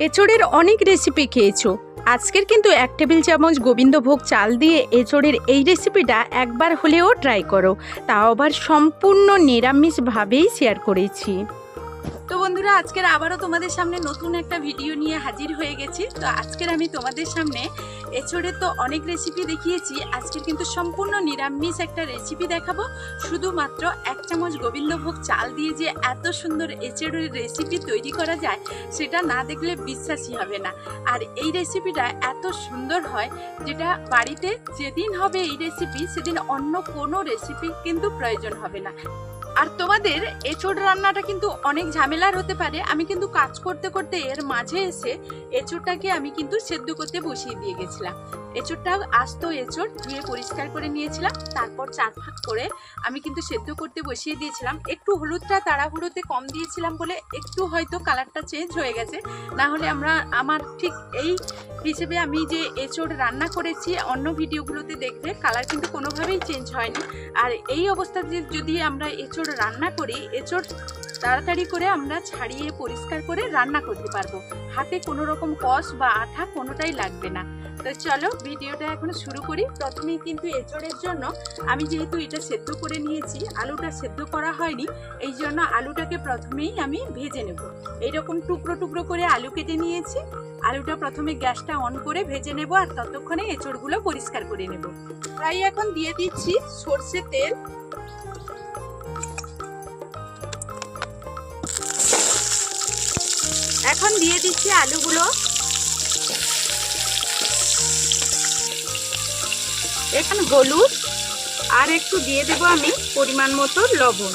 এঁচড়ের অনেক রেসিপি খেয়েছো। আজকের কিন্তু এক টেবিল চামচ গোবিন্দভোগ চাল দিয়ে এঁচড়ের এই রেসিপিটা একবার হলেও ট্রাই করো। তাও আবার সম্পূর্ণ নিরামিষভাবেই শেয়ার করেছি। বন্ধুরা, আজকের আবারও তোমাদের সামনে নতুন একটা ভিডিও নিয়ে হাজির হয়ে গেছি। তো আজকের আমি তোমাদের সামনে এঁচড়ের তো অনেক রেসিপি দেখিয়েছি। আজকের কিন্তু সম্পূর্ণ নিরামিষ একটা রেসিপি দেখাবো। শুধুমাত্র এক চামচ গোবিন্দভোগ চাল দিয়ে যে এত সুন্দর এঁচড়ের রেসিপি তৈরি করা যায়, সেটা না দেখলে বিশ্বাসই হবে না। আর এই রেসিপিটা এত সুন্দর হয়, যেটা বাড়িতে যেদিন হবে এই রেসিপি সেদিন অন্য কোনো রেসিপি কিন্তু প্রয়োজন হবে না। আর তোমাদের এঁচোড় রান্নাটা কিন্তু অনেক ঝামেলার হতে পারে। আমি কিন্তু কাজ করতে করতে এর মাঝে এসে এঁচোড়টাকে আমি কিন্তু সেদ্ধ করতে বসিয়ে দিয়ে গেছিলাম। এঁচড়টা আস্ত এঁচড় ধুয়ে পরিষ্কার করে নিয়েছিলাম, তারপর চার ভাগ করে আমি কিন্তু সেদ্ধ করতে বসিয়ে দিয়েছিলাম। একটু হলুদটা তাড়াহুড়োতে কম দিয়েছিলাম বলে একটু হয়তো কালারটা চেঞ্জ হয়ে গেছে। না হলে আমরা, আমার ঠিক এই হিসেবে আমি যে এঁচড় রান্না করেছি, অন্য ভিডিওগুলোতে দেখবে কালার কিন্তু কোনোভাবেই চেঞ্জ হয়নি। আর এই অবস্থাতে যদি আমরা এঁচড় রান্না করি, এঁচড় তাড়াতাড়ি করে আমরা ছাড়িয়ে পরিষ্কার করে রান্না করতে পারব। হাতে কোনো রকম কষ বা আঠা কোনোটাই লাগবে না। তো চলো ভিডিওটা এখন শুরু করি। প্রথমেই কিন্তু এঁচড়ের জন্য আমি যেহেতু এটা সেদ্ধ করে নিয়েছি, আলুটা সেদ্ধ করা হয়নি, এই জন্য আলুটাকে প্রথমেই আমি ভেজে নেব। এইরকম টুকরো টুকরো করে আলু কেটে নিয়েছি। আলুটা প্রথমে গ্যাসটা অন করে ভেজে নেব আর ততক্ষণে এঁচড়গুলো পরিষ্কার করে নেব। তাই এখন দিয়ে দিচ্ছি সর্ষে তেল। এখন দিয়ে দিচ্ছি আলুগুলো। এখন হলুদ, আর একটু দিয়ে দেব আমি পরিমাণ মতো লবণ।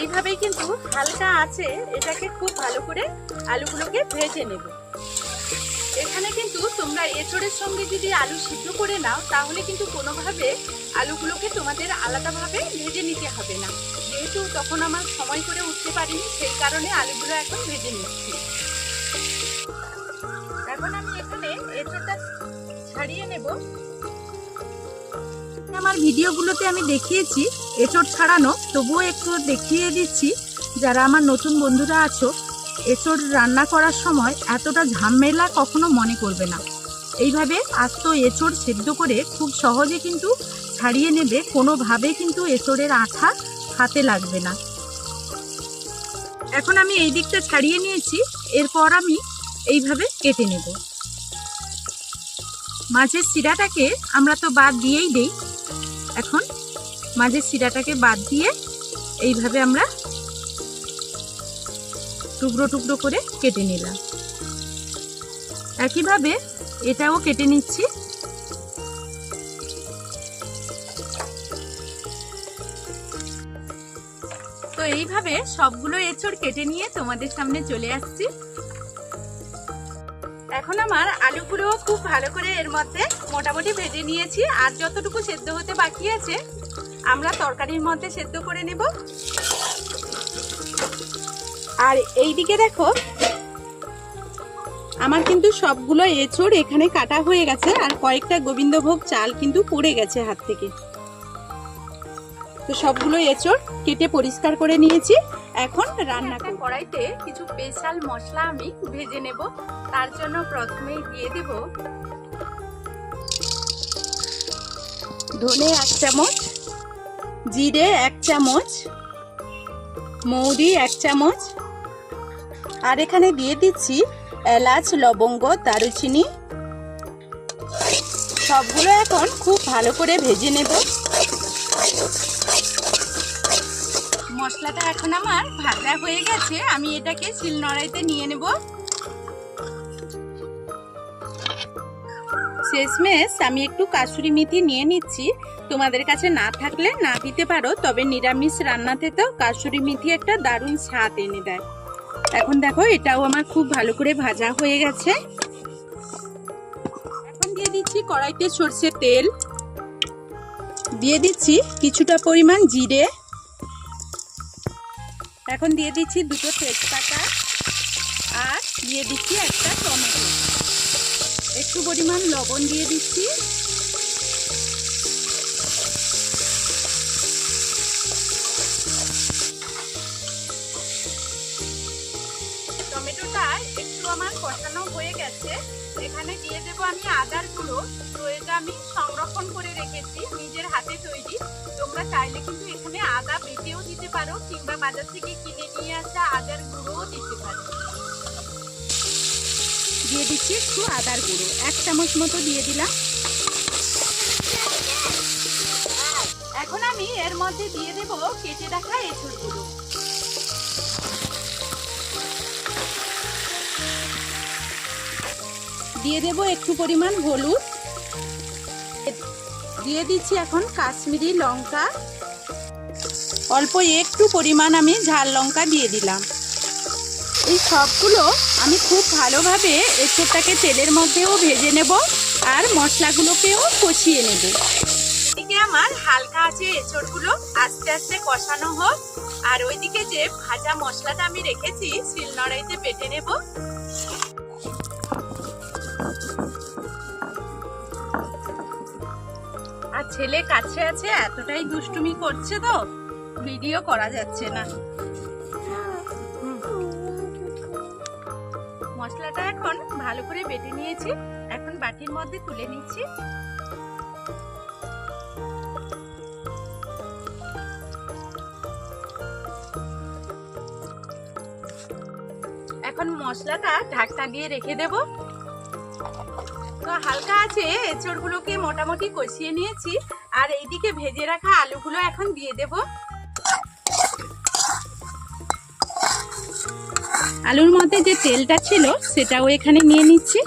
এইভাবেই কিন্তু হালকা আছে, এটাকে খুব ভালো করে আলুগুলোকে ভেজে নেব। এখানে কিন্তু তোমরা এঁচড়ের সঙ্গে যদি আলু সিদ্ধ করে নাও, তাহলে কিন্তু কোনোভাবে আলুগুলোকে তোমাদের আলাদাভাবে ভেজে নিতে হবে না। যেহেতু তখন আমার সময় করে উঠতে পারিনি, সেই কারণে আলুগুলো এখন ভেজে নিচ্ছি। এখন আমি এখানে এঁচড়টা ছাড়িয়ে নেব। আমার ভিডিওগুলোতে আমি দেখিয়েছি এঁচড় ছাড়ানো, তবুও একটু দেখিয়ে দিচ্ছি। যারা আমার নতুন বন্ধুরা আছো এঁচড় রান্না করার সময় এতটা ঝামেলা কখনো মনে করবে না। এইভাবে আস্ত এঁচড় সেদ্ধ করে খুব সহজে কিন্তু ছাড়িয়ে নেবে, কোনোভাবে কিন্তু এঁচড়ের আঠা হাতে লাগবে না। এখন আমি এই দিকটা ছাড়িয়ে নিয়েছি, এরপর আমি এইভাবে কেটে নেব। মাঝের শিরাটাকে আমরা তো বাদ দিয়েই দেই। এখন মাঝের শিরাটাকে বাদ দিয়ে এইভাবে আমরা টুকরো টুকরো করে কেটে নিলাম। একইভাবে এটাও কেটে নিচ্ছি। তো এইভাবে সবগুলো এঁচড় কেটে নিয়ে তোমাদের সামনে চলে আসছি। এখন আমার আলুগুলো খুব ভালো করে এর মধ্যে মোটামুটি ভেজে নিয়েছি। আর যতটুকু সেদ্ধ হতে বাকি আছে, আমরা তরকারির মধ্যে সেদ্ধ করে নেব। আর এই দিকে দেখো আমার কিন্তু সবগুলো এঁচড় এখানে কাটা হয়ে গেছে আর কয়েকটা গোবিন্দভোগ চাল কিন্তু পড়ে গেছে হাত থেকে। তো সবগুলো এঁচড় কেটে পরিষ্কার করে নিয়েছি। এখন রান্না। কড়াইতে কিছু স্পেশাল মশলা আমি ভেজে নেব। তার জন্য প্রথমেই দিয়ে দেব ধনে এক চামচ জিরে এক চামচ মৌরি এক চামচ আর এখানে দিয়ে দিচ্ছি এলাচ, লবঙ্গ, দারুচিনি। সবগুলো এখন খুব ভালো করে ভেজে নেব। মশলাটা এখন আমার ভাজা হয়ে গেছে। আমি এটাকে শিলনোড়াইতে নিয়ে নেব। শেষমেশ আমি একটু কাসুরি মেথি নিয়ে নিচ্ছি। তোমাদের কাছে না থাকলে না দিতে পারো, তবে নিরামিষ রান্নাতে তো কাসুরি মেথি একটা দারুণ স্বাদ এনে দেয়। এখন দেখো, এটাও আমার খুব ভালো করে ভাজা হয়ে গেছে। এখন দিয়ে দিচ্ছি কড়াইতে সর্ষের তেল। দিয়ে দিচ্ছি কিছুটা পরিমাণ জিরে। এখন দিয়ে দিচ্ছি দুটো তেজপাতা। আর দিয়ে দিচ্ছি একটা টমেটো। একটু পরিমাণ লবণ দিয়ে দিচ্ছি। কষানো হয়ে গেছে, এখানে দিয়ে দেবো আমি আদার গুঁড়ো। তো এটা আমি সংরক্ষণ করে রেখেছি, নিজের হাতে তৈরি। তোমরা চাইলে কিন্তু এখানে আদা বেটেও দিতে পারো, কিংবা বাজার থেকে কিনে নিয়ে আসা আদার গুঁড়োও দিতে পারো। দিয়ে দিচ্ছি একটু আদার গুঁড়ো। এক চামচ মতো দিয়ে দিলাম। এখন আমি এর মধ্যে দিয়ে দেবো কেটে রাখা এঁচড়গুলো দিয়ে দেব একটু পরিমাণ হলুদ। দিয়ে দিচ্ছি এখন কাশ্মীরি লঙ্কা। অল্প একটু পরিমাণ আমি ঝাল লঙ্কা দিয়ে দিলাম। এই সবগুলো আমি খুব ভালোভাবে এঁচড়টাকে তেলের মধ্যেও ভেজে নেব আর মশলাগুলোকেও কষিয়ে নেব। এদিকে আমার হালকা আছে এঁচড়গুলো, আস্তে আস্তে কষানো হোক। আর ওইদিকে যে ভাজা মশলাটা আমি রেখেছি, শিলনোড়াইতে বেটে নেব। ছেলে কাছে আছে, এতটাই দুষ্টুমি করছে তো, ভিডিও করা যাচ্ছে না। মশলাটা এখন ভালো করে বেটে নিয়েছি, এখন বাটির মধ্যে তুলে নিচ্ছি। এখন মশলাটা ঢাকটা দিয়ে রেখে দেব। তো হালকা আছে, এঁচড়গুলোকে মোটামুটি কষিয়ে নিয়েছি। আর এইদিকে ভেজে রাখা আলুগুলো এখন দিয়ে দেব। আলুর মধ্যে যে তেলটা ছিল, সেটাও এখানে নিয়ে নিচ্ছি।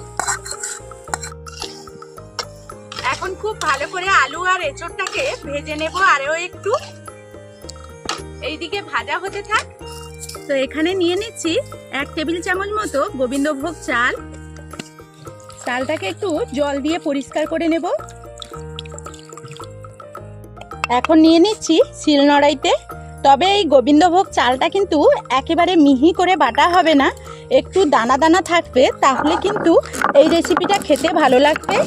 এখন খুব ভালো করে আলু আর এঁচড়টাকে ভেজে নেব আরও একটু। এইদিকে ভাজা হতে থাক। তো এখানে নিয়ে নিচ্ছি এক টেবিল চামচ মতো গোবিন্দভোগ চাল। চালটাকে একটু জল দিয়ে পরিষ্কার করে নেব। এখন নিয়ে নিচ্ছি শিলনোড়াইতে তবে এই গোবিন্দভোগ চালটা কিন্তু একেবারে মিহি করে বাটা হবে না। একটু দানা দানা থাকবে, তাহলে কিন্তু এই রেসিপিটা খেতে ভালো লাগবে।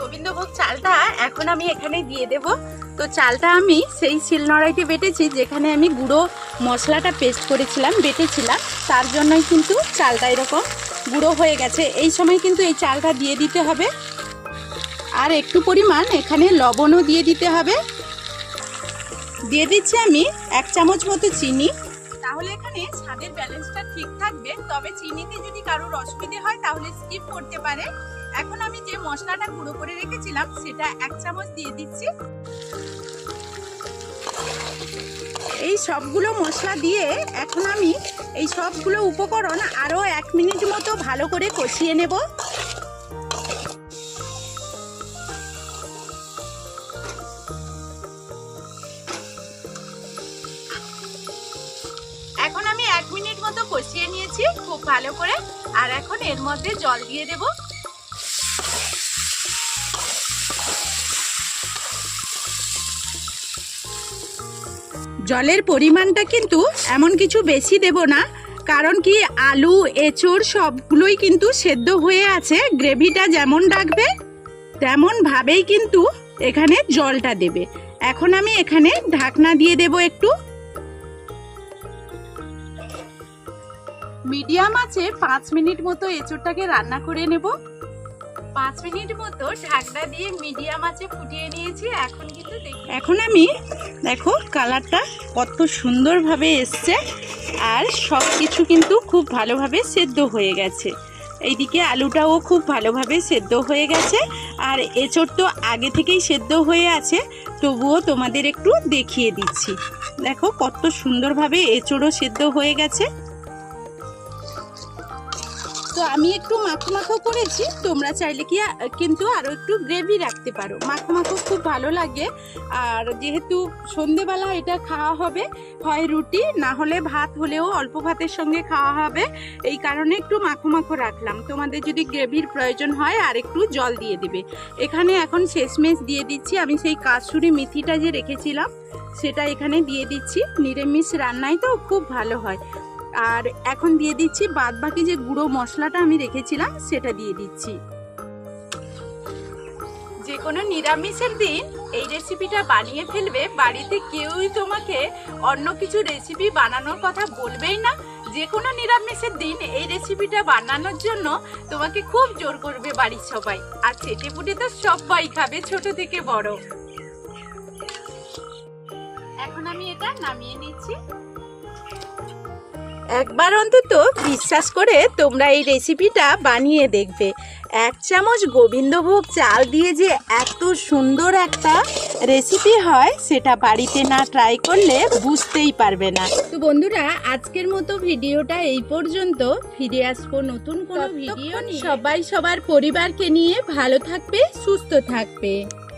গোবিন্দভোগ চালটা এখন আমি এখানে দিয়ে দেব। তো চালটা আমি সেই শিলনোড়াইতে বেটেছি, যেখানে আমি গুঁড়ো মশলাটা পেস্ট করেছিলাম, বেটেছিলাম। তার জন্যই কিন্তু চালটা এরকম গুঁড়ো হয়ে গেছে। এই সময় কিন্তু এই চালটা দিয়ে দিতে হবে। আর একটু পরিমাণ এখানে লবণও দিয়ে দিতে হবে। দিয়ে দিচ্ছি আমি এক চামচ মতো চিনি। তাহলে এখানে স্বাদের ব্যালেন্সটা ঠিক থাকবে। তবে চিনিতে যদি কারোর অসুবিধে হয়, তাহলে স্কিপ করতে পারে। এখন আমি যে মশলাটা গুঁড়ো করে রেখেছিলাম, সেটা এক চামচ দিয়ে দিচ্ছি। এই সবগুলো মশলা দিয়ে এখন আমি এই সবগুলো উপকরণ আরও এক মিনিট মতো ভালো করে কষিয়ে নেব। এখন আমি এক মিনিট মতো কষিয়ে নিয়েছি খুব ভালো করে। আর এখন এর মধ্যে জল দিয়ে দেব। জলের পরিমাণটা কিন্তু এমন কিছু বেশি দেব না, কারণ কি আলু, এঁচড় সবগুলোই কিন্তু সেদ্ধ হয়ে আছে, গ্রেভিটা যেমন ডাকবে তেমন ভাবেই কিন্তু এখানে জলটা দেবে। এখন আমি এখানে ঢাকনা দিয়ে দেব একটু। মিডিয়াম আছে পাঁচ মিনিট মতো এঁচড়টাকে রান্না করে নেব। পাঁচ মিনিট মতো ঢাকনা দিয়ে মিডিয়াম আছে ফুটিয়ে নিয়েছি, এখন কিন্তু এখন আমি, দেখো, কালারটা কত সুন্দরভাবে এসছে আর সব কিছু কিন্তু খুব ভালোভাবে সেদ্ধ হয়ে গেছে। এইদিকে আলুটাও খুব ভালোভাবে সেদ্ধ হয়ে গেছে আর এঁচড় তো আগে থেকেই সেদ্ধ হয়ে আছে, তবুও তোমাদের একটু দেখিয়ে দিচ্ছি। দেখো, কত সুন্দরভাবে এঁচড়ও সেদ্ধ হয়ে গেছে। তো আমি একটু মাখো মাখো করেছি। তোমরা চাইলে কি কিন্তু আরও একটু গ্রেভি রাখতে পারো। মাখো মাখো খুব ভালো লাগে। আর যেহেতু সন্ধেবেলা এটা খাওয়া হবে, হয় রুটি, না হলে ভাত হলেও অল্প ভাতের সঙ্গে খাওয়া হবে। এই কারণে একটু মাখো মাখো রাখলাম। তোমাদের যদি গ্রেভির প্রয়োজন হয়, আর একটু জল দিয়ে দেবে। এখানে এখন শেষমেশ দিয়ে দিচ্ছি। আমি সেই কাসুরি মেথিটা যে রেখেছিলাম, সেটা এখানে দিয়ে দিচ্ছি। নিরামিষ রান্নায় তো খুব ভালো হয়। আর এখন দিয়ে দিচ্ছি বাদ বাকি যে গুঁড়ো মশলাটা আমি রেখেছিলাম, সেটা দিয়ে দিচ্ছি। যে কোনো নিরামিষের দিন এই রেসিপিটা বানিয়ে ফেলবে, বাড়িতে কেউই তোমাকে অন্য কিছু রেসিপি বানানোর কথা বলবেই না। যে কোনো নিরামিষের দিন এই রেসিপিটা বানানোর জন্য তোমাকে খুব জোর করবে বাড়ির সবাই। আর চেটে পুটে তো সবাই খাবে, ছোট থেকে বড়। এখন আমি এটা নামিয়ে নিচ্ছি। একবার অন্তত বিশ্বাস করে তোমরা এই রেসিপিটা বানিয়ে দেখবে। এক চামচ গোবিন্দভোগ চাল দিয়ে যে এত সুন্দর একটা রেসিপি হয় সেটা বাড়িতে না ট্রাই করলে বুঝতেই পারবে না। তো বন্ধুরা আজকের মতো ভিডিওটা এই পর্যন্ত। ফিরে আসব নতুন কোনো ভিডিও সবাই সবার পরিবারকে নিয়ে ভালো থাকবে সুস্থ থাকবে।